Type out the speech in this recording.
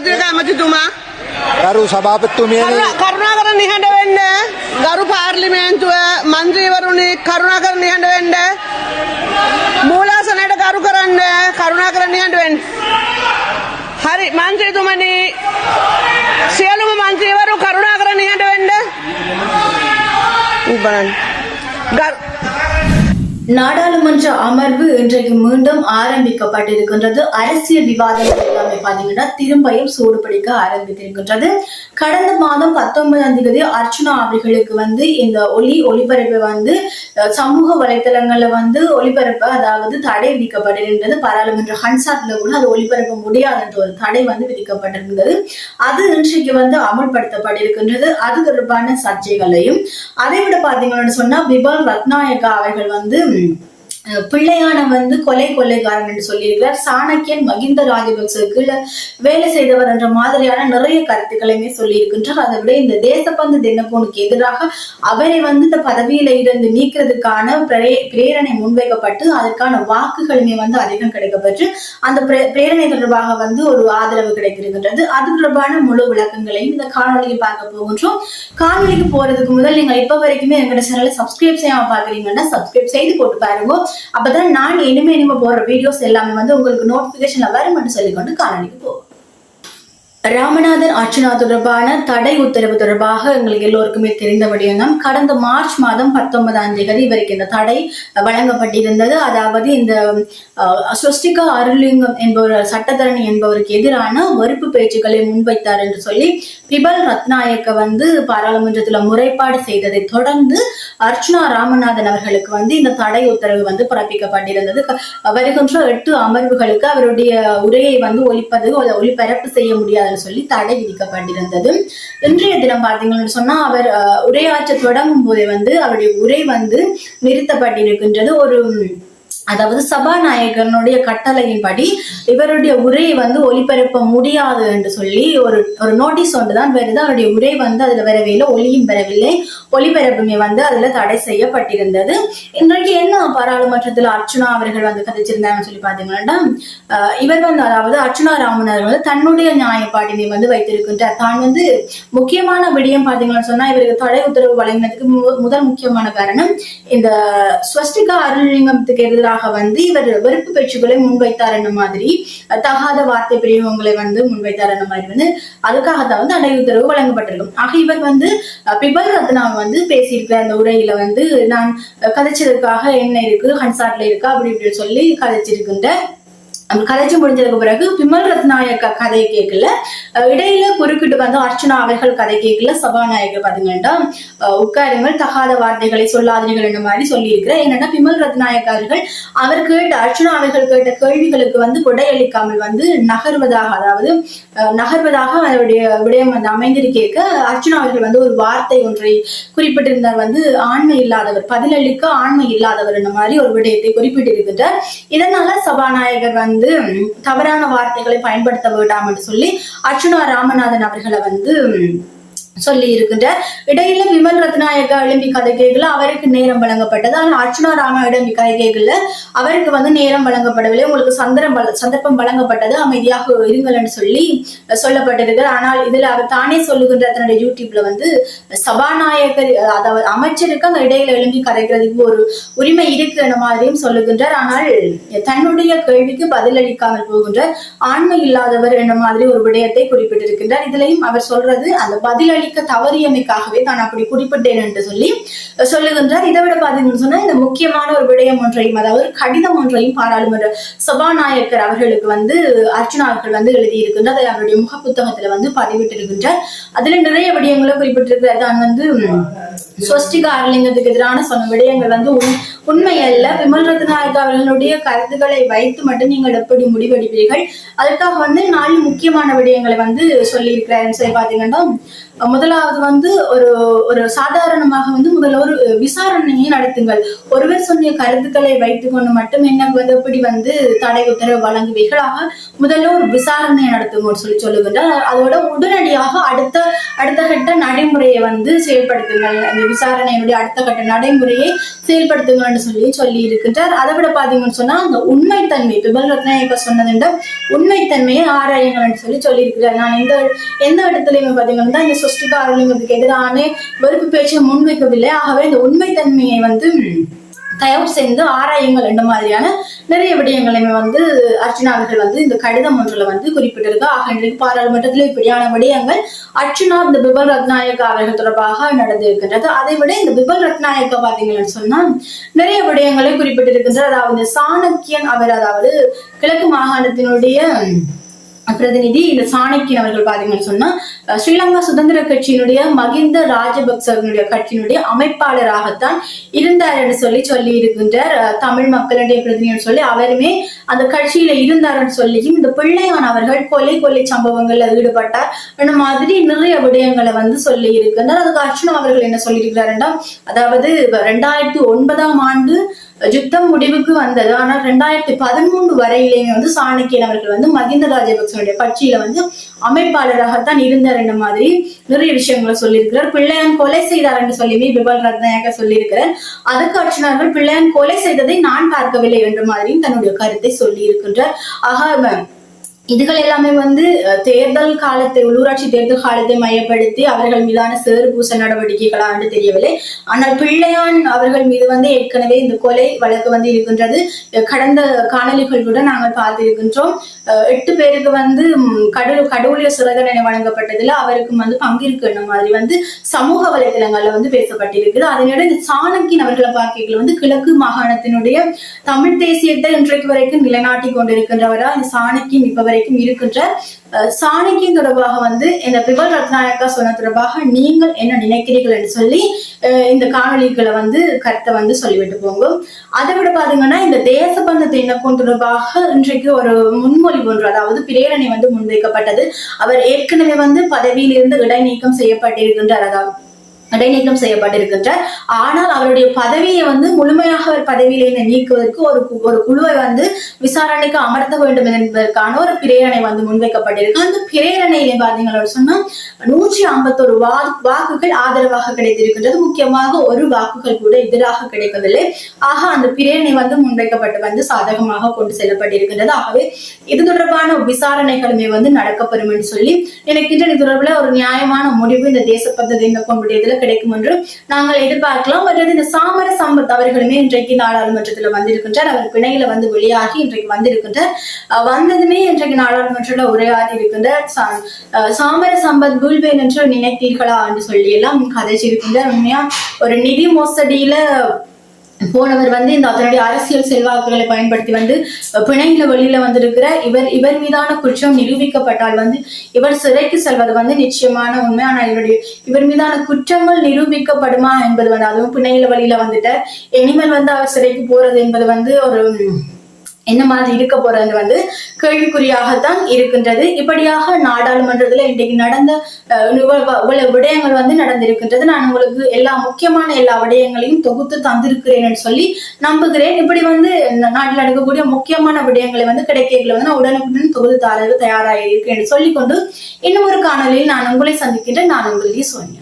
ජාතික ඇමතිතුමා ගරු සභාපතිතුමියනි කරුණා- කරුණාකර නිහඬ වෙන්න ගරු පාර්ලිමේන්තුව මන්ත්‍රීවරුනි කරුණාකර නිහඬ වෙන්න මූලාසනයට කරු කරන්න කරුණාකර නිහඬ වෙන්න හරි මන්ත්‍රීතුමනි සියලුම මන්ත්‍රීවරු කරුණාකර නිහඬ වෙන්න බලන්න ගරු நாடாளுமன்ற அமர்வு இன்றைக்கு மீண்டும் ஆரம்பிக்கப்பட்டிருக்கின்றது அரசியல் விவாதங்கள் எல்லாமே பாத்தீங்கன்னா திரும்பியும் சூடு பிடிக்க ஆரம்பித்திருக்கின்றது. கடந்த மாதம் பத்தொன்பதாம் தேதி அர்ச்சுனா அவர்களுக்கு வந்து இந்த ஒலி ஒளிபரப்பை வந்து அஹ், சமூக வலைத்தளங்கள்ல வந்து ஒளிபரப்ப அதாவது தடை விதிக்கப்பட்டிருந்தது பாராளுமன்ற ஹன்சாட்ல கூட அது ஒளிபரப்ப முடியாத ஒரு தடை வந்து விதிக்கப்பட்டிருந்தது அது இன்றைக்கு வந்து அமல்படுத்தப்பட்டிருக்கின்றது. அது தொடர்பான சர்ச்சைகளையும் அதை விட பாத்தீங்கன்னு சொன்னா பிபால் ரத்நாயகா அவர்கள் வந்து பிள்ளையான வந்து கொலை கொள்ளைக்காரன் என்று சொல்லியிருக்கிறார். சாணக்கியன் மகிந்த ராஜபக்ச கீழே வேலை செய்தவர் என்ற மாதிரியான நிறைய கருத்துக்களையுமே சொல்லியிருக்கின்றார். அதை விட இந்த தேசப்பந்து தென்னப்போனுக்கு எதிராக அவரை வந்து இந்த பதவியில இருந்து நீக்கிறதுக்கான பிரே- பிரேரணை முன்வைக்கப்பட்டு அதற்கான வாக்குகளுமே வந்து அதிகம் கிடைக்கப்பெற்று அந்த பிரே- பிரேரணை தொடர்பாக வந்து ஒரு ஆதரவு கிடைத்திருக்கின்றது. அது தொடர்பான முழு விளக்கங்களையும் இந்த காணொலியில் பார்க்க போகின்றோம். காணொலிக்கு போறதுக்கு முதல் நீங்க இப்ப வரைக்குமே எங்களோட சேனலை சப்ஸ்கிரைப் செய்யாம பாக்குறீங்கன்னா சப்ஸ்கிரைப் செய்து போட்டு பாருங்க. அப்பதான் நான் இனிமே இனிமே போடுற வீடியோஸ் எல்லாமே வந்து உங்களுக்கு நோட்டிபிகேஷன்ல வரும் என்று சொல்லிக்கொண்டு காணொலிக்கு போவோம். ராமநாதன் அர்ச்சனா தொடர்பான தடை உத்தரவு தொடர்பாக எங்களுக்கு எல்லோருக்குமே தெரிந்த விடயம் கடந்த மார்ச் மாதம் பத்தொன்பதாம் தேதி இவருக்கு இந்த தடை வழங்கப்பட்டிருந்தது. அதாவது இந்த அஹ், அருளிங்கம் என்பவர் சட்டத்தரணி என்பவருக்கு எதிரான வெறுப்பு பேச்சுக்களை முன்வைத்தார் என்று சொல்லி பிபல் ரத்நாயக்க வந்து பாராளுமன்றத்தில் முறைப்பாடு செய்ததை தொடர்ந்து அர்ச்சனா ராமநாதன் அவர்களுக்கு வந்து இந்த தடை உத்தரவு வந்து பிறப்பிக்கப்பட்டிருந்தது. வருகின்ற எட்டு அமர்வுகளுக்கு அவருடைய உரையை வந்து ஒழிப்பது ஒளிபரப்பு செய்ய முடியாது கூடாதுன்னு சொல்லி தடை விதிக்கப்பட்டிருந்தது. இன்றைய தினம் பார்த்தீங்கன்னு சொன்னா அவர் அஹ், உரையாற்ற தொடங்கும் போதே வந்து அவருடைய உரை வந்து நிறுத்தப்பட்டிருக்கின்றது. ஒரு அதாவது சபாநாயகனுடைய கட்டளையின்படி இவருடைய உரை வந்து ஒளிபரப்ப முடியாது என்று சொல்லி ஒரு ஒரு நோட்டீஸ் ஒன்று தான் வருது. அவருடைய உரை வந்து அதுல வரவே இல்லை ஒளியும் வரவில்லை. ஒளிபரப்புமே வந்து அதுல தடை செய்யப்பட்டிருந்தது. இன்றைக்கு என்ன பாராளுமன்றத்தில் அர்ச்சுனா அவர்கள் வந்து கதைச்சிருந்தாங்கன்னு சொல்லி பாத்தீங்கன்னா இவர் வந்து அதாவது அர்ச்சுனா ராமன் வந்து தன்னுடைய நியாயப்பாட்டினை வந்து வைத்திருக்கின்றார். தான் வந்து முக்கியமான விடயம் பாத்தீங்கன்னா சொன்னா இவருக்கு தடை உத்தரவு வழங்கினதுக்கு மு- முதல் முக்கியமான காரணம் இந்த ஸ்வஸ்டிகா அருள்லிங்கத்துக்கு எதிராக வந்து இவர் வெறுப்பு பேச்சுக்களை முன்வைத்தார் என்ன மாதிரி தகாத வார்த்தை பிரியவங்களை வந்து முன்வைத்தார் என்ன மாதிரி வந்து அதுக்காகத்தான் வந்து தடை உத்தரவு வழங்கப்பட்டிருக்கும். ஆக இவர் வந்து பிபல் ரத்னாவை வந்து பேசியிருக்கிற அந்த உரையில வந்து நான் கதைச்சதற்காக என்ன இருக்கு ஹன்சாட்ல இருக்கா அப்படி இப்படி சொல்லி கதைச்சிருக்கின்ற அந்த கதைச்சு முடிஞ்சதுக்கு பிறகு பிமல் ரத்நாயக்க கதை கேட்கல இடையில குறுக்கிட்டு வந்து அர்ச்சனா அவர்கள் கதை கேட்கல சபாநாயகர் பாத்தீங்கன்னா உட்காருங்கள் தகாத வார்த்தைகளை சொல்லாதீர்கள் என்ற மாதிரி சொல்லியிருக்கிற என்னன்னா பிமல் ரத்நாயக் அவர்கள் அவர் கேட்ட அர்ச்சனா அவர்கள் கேட்ட கேள்விகளுக்கு வந்து கொடையளிக்காமல் வந்து நகர்வதாக அதாவது நகர்வதாக அவருடைய விடயம் வந்து அமைந்திருக்க அர்ச்சனா அவர்கள் வந்து ஒரு வார்த்தை ஒன்றை குறிப்பிட்டிருந்தார். வந்து ஆண்மை இல்லாதவர் பதிலளிக்க ஆண்மை இல்லாதவர் என்ற மாதிரி ஒரு விடயத்தை குறிப்பிட்டிருக்கின்றார். இதனால சபாநாயகர் வந்து வந்து தவறான வார்த்தைகளை பயன்படுத்த வேண்டாம் என்று சொல்லி அர்ச்சுனா ராமநாதன் அவர்களை வந்து சொல்லி இருக்கின்றார் இடையில விமல் ரத்நாயக எழும்பி கதை அவருக்கு நேரம் வழங்கப்பட்டது. ஆனால் அர்ச்சுனா ராம எழும்பி கதை அவருக்கு வந்து நேரம் வழங்கப்படவில்லை. உங்களுக்கு சந்தரம் சந்தர்ப்பம் வழங்கப்பட்டது. அமைதியாக இருங்கள்னு சொல்லி சொல்லப்பட்டிருக்கு ஆனால் இதுல அவர் தானே சொல்லுகின்ற தன்னுடைய யூடியூப்ல வந்து சபாநாயகர் அதாவது அமைச்சருக்கு அந்த இடையில எழும்பி கதைக்கிறதுக்கு ஒரு உரிமை இருக்குன்ற மாதிரியும் சொல்லுகின்றார். ஆனால் தன்னுடைய கேள்விக்கு பதிலளிக்காமல் போகின்ற ஆண்மை இல்லாதவர் என்ற மாதிரி ஒரு விடயத்தை குறிப்பிட்டிருக்கின்றார். இதுலயும் அவர் சொல்றது அந்த பதிலளி பதிலளிக்க தவறியமைக்காகவே தான் அப்படி குறிப்பிட்டேன் என்று சொல்லி சொல்லுகின்றார். இதை விட பாத்தீங்கன்னு சொன்னா இந்த முக்கியமான ஒரு விடயம் ஒன்றையும் அதாவது கடிதம் ஒன்றையும் பாராளுமன்ற சபாநாயகர் அவர்களுக்கு வந்து அர்ச்சனா அவர்கள் வந்து எழுதியிருக்கின்றார். அதை அவருடைய முக புத்தகத்துல வந்து பதிவிட்டிருக்கின்றார். அதுல நிறைய விடயங்களை குறிப்பிட்டிருக்கிறார். தான் வந்து உம், ஸ்வஸ்டிகா அரலிங்கத்துக்கு எதிரான சொன்ன விடயங்கள் வந்து உண்- உண்மை அல்ல விமல் ரத்நாயக் அவர்களுடைய கருத்துக்களை வைத்து மட்டும் நீங்கள் எப்படி முடிவெடுப்பீர்கள்? அதுக்காக வந்து நாலு முக்கியமான விடயங்களை வந்து சொல்லியிருக்கிறாருன்னு சொல்லி பாத்தீங்கன்னா முதலாவது வந்து ஒரு ஒரு சாதாரணமாக வந்து முதல்ல ஒரு விசாரணையை நடத்துங்கள். ஒருவர் சொன்ன கருத்துக்களை வைத்துக்கொண்டு மட்டும் என்ன வந்து எப்படி வந்து தடை உத்தரவு வழங்குவீர்களாக முதல்ல ஒரு விசாரணையை நடத்துங்கன்னு சொல்லி சொல்லுகின்றார். அதோட உடனடியாக அடுத்த அடுத்த கட்ட நடைமுறையை வந்து செயல்படுத்துங்கள். அந்த விசாரணையினுடைய அடுத்த கட்ட நடைமுறையை செயல்படுத்துங்கள் என்று சொல்லி சொல்லி இருக்கின்றார் அதை விட பாத்தீங்கன்னு சொன்னா அந்த உண்மைத்தன்மை பிபல் ரத்நாயக்க சொன்னதுண்ட உண்மைத்தன்மையை ஆராயுங்கள் என்று சொல்லி சொல்லி இருக்கிறார் நான் எந்த எந்த இடத்துலயுமே பாத்தீங்கன்னா இந்த சுஷ்டிகாரலிங்கத்துக்கு எதிரான வெறுப்பு பேச்சை முன்வைக்கவில்லை. ஆகவே இந்த உண்மைத்தன்மையை வந்து தயவு செய்து ஆராயுங்கள் என்ற மாதிரியான நிறைய விடயங்களையுமே வந்து அர்ச்சனா அவர்கள் வந்து இந்த கடிதம் ஒன்றுல வந்து குறிப்பிட்டிருக்கா ஆக இன்றைக்கு பாராளுமன்றத்தில் இப்படியான விடயங்கள் அர்ச்சனா இந்த பிபல் ரத்நாயக்கா அவர்கள் தொடர்பாக நடந்திருக்கின்றது. அதை விட இந்த பிபல் ரத்நாயக்கா பார்த்தீங்கன்னு சொன்னா நிறைய விடயங்களை குறிப்பிட்டிருக்கின்றது அதாவது சாணக்கியன் அவர் அதாவது கிழக்கு மாகாணத்தினுடைய பிரதிநிதி இந்த சாணக்கியன் அவர்கள் பாத்தீங்கன்னு சொன்னா ஸ்ரீலங்கா சுதந்திர கட்சியினுடைய மகிந்த ராஜபக்சவனுடைய கட்சியினுடைய அமைப்பாளராகத்தான் இருந்தார் என்று சொல்லி சொல்லி இருக்கின்றார் தமிழ் மக்களுடைய பிரதிநிதி சொல்லி அவருமே அந்த கட்சியில இருந்தார்னு சொல்லியும் இந்த பிள்ளையான் அவர்கள் கொலை கொலை சம்பவங்கள்ல ஈடுபட்டார் அந்த மாதிரி நிறைய விடயங்களை வந்து சொல்லி இருக்கின்றார் அதுக்கு அர்ச்சனா அவர்கள் என்ன சொல்லியிருக்கிறாருன்னா அதாவது ரெண்டாயிரத்தி ஒன்பதாம் ஆண்டு முடிவுக்கு வந்தது. ஆனால் ரெண்டாயிரத்தி பதிமூணு வரையிலேயுமே வந்து சாணக்கியன் அவர்கள் வந்து மகிந்த ராஜபக்சனுடைய கட்சியில வந்து அமைப்பாளராகத்தான் இருந்தார் என்ன மாதிரி நிறைய விஷயங்களை சொல்லியிருக்கிறார். பிள்ளையான் கொலை செய்தார் என்று சொல்லியுமே விபல் ரத்னாயக சொல்லியிருக்கிறார். அதுக்கு அர்ச்சனார்கள் பிள்ளையான் கொலை செய்ததை நான் பார்க்கவில்லை என்ற மாதிரியும் தன்னுடைய கருத்தை சொல்லி இருக்கின்றார் ஆக இதுகள் எல்லாமே வந்து தேர்தல் காலத்தை உள்ளூராட்சி தேர்தல் காலத்தை மையப்படுத்தி அவர்கள் மீதான சேறு பூச நடவடிக்கைகளா என்று தெரியவில்லை. ஆனால் பிள்ளையான் அவர்கள் மீது வந்து ஏற்கனவே இந்த கொலை வழக்கு வந்து இருக்கின்றது. கடந்த காணொலிகள் கூட நாங்கள் பார்த்திருக்கின்றோம். எட்டு பேருக்கு வந்து கடவுள் கடவுளிய சிறை தண்டனை வழங்கப்பட்டதுல அவருக்கும் வந்து பங்கிருக்கின்ற மாதிரி வந்து சமூக வலைதளங்கள்ல வந்து பேசப்பட்டிருக்குது. அதனிட இந்த சாணக்கியன் அவர்களை பார்க்கைகள் வந்து கிழக்கு மாகாணத்தினுடைய தமிழ் தேசியத்தை இன்றைக்கு வரைக்கும் நிலைநாட்டி கொண்டிருக்கின்றவரா? இந்த சாணக்கியன் இப்ப வரைக்கும் இருக்கின்ற சாணக்கியம் தொடர்பாக வந்து இந்த பிபல் ரத்நாயக்கா சொன்ன தொடர்பாக நீங்கள் என்ன நினைக்கிறீர்கள் என்று சொல்லி இந்த காணொலிகளை வந்து கருத்தை வந்து சொல்லிவிட்டு போங்க. அதை விட பாத்தீங்கன்னா இந்த தேசபந்த இணக்கம் தொடர்பாக இன்றைக்கு ஒரு முன்மொழிவு ஒன்று அதாவது பிரேரணை வந்து முன்வைக்கப்பட்டது. அவர் ஏற்கனவே வந்து பதவியில் இருந்து இடைநீக்கம் செய்யப்பட்டிருக்கின்றார். அதாவது இடைநீக்கம் செய்யப்பட்டிருக்கின்றார் ஆனால் அவருடைய பதவியை வந்து முழுமையாக அவர் பதவியிலிருந்து நீக்குவதற்கு ஒரு ஒரு குழுவை வந்து விசாரணைக்கு அமர்த்த வேண்டும் என்பதற்கான ஒரு பிரேரணை வந்து முன்வைக்கப்பட்டிருக்கு. அந்த பிரேரணையில பாத்தீங்கன்னா சொன்னா நூற்றி ஐம்பத்தோரு வா வாக்குகள் ஆதரவாக கிடைத்திருக்கின்றது. முக்கியமாக ஒரு வாக்குகள் கூட எதிராக கிடைக்கவில்லை. ஆக அந்த பிரேரணை வந்து முன்வைக்கப்பட்டு வந்து சாதகமாக கொண்டு செல்லப்பட்டிருக்கின்றது. ஆகவே இது தொடர்பான விசாரணைகளுமே வந்து நடக்கப்பெறும் என்று சொல்லி நினைக்கின்ற இது தொடர்பில் ஒரு நியாயமான முடிவு இந்த தேச பദ്ധதி இந்த கொண்டுடையதுல கிடைக்கும் என்று நாங்கள் எதிர்பார்க்கலாம். அல்லது இந்த சாமர சம்பத் அவர்களுமே இன்றைக்கு நாடாளுமன்றத்தில் வந்திருக்கின்றார். அவர் பிணையில வந்து வெளியாகி இன்றைக்கு வந்திருக்கின்றார். வந்ததுமே இன்றைக்கு நாடாளுமன்றத்தில் உரையாடி இருக்கின்றார். சா- அஹ் சாமர சம்பத் வீழ்வேன் என்று நினைத்தீர்களா என்று சொல்லி எல்லாம் கதைச்சிருக்கின்றார். உண்மையா ஒரு நிதி மோசடியில போனவர் வந்து இந்த அதனுடைய அரசியல் செல்வாக்குகளை பயன்படுத்தி வந்து பிணையில வெளியில வந்திருக்கிற இவர் இவர் மீதான குற்றம் நிரூபிக்கப்பட்டால் வந்து இவர் சிறைக்கு செல்வது வந்து நிச்சயமான உண்மை. ஆனால் இவருடைய இவர் மீதான குற்றங்கள் நிரூபிக்கப்படுமா என்பது வந்து அதுவும் பிணையில வழியில வந்துட்டு இனிமேல் வந்து அவர் சிறைக்கு போறது என்பது வந்து ஒரு என்ன மாதிரி இருக்க போறது வந்து கேள்விக்குறியாகத்தான் இருக்கின்றது. இப்படியாக நாடாளுமன்றத்துல இன்றைக்கு நடந்த இவ்வளவு விடயங்கள் வந்து நடந்திருக்கின்றது. நான் உங்களுக்கு எல்லா முக்கியமான எல்லா விடயங்களையும் தொகுத்து தந்திருக்கிறேன் என்று சொல்லி நம்புகிறேன். இப்படி வந்து நாட்டில் நடக்கக்கூடிய முக்கியமான விடயங்களை வந்து கிடைக்கல வந்து நான் உடனுக்குடன் தொகுத்து தாரது தயாராக இருக்கேன் என்று சொல்லிக்கொண்டு இன்னும் ஒரு காணொலியில் நான் உங்களை சந்திக்கின்றேன் நான் உங்களுக்கு சொன்னேன்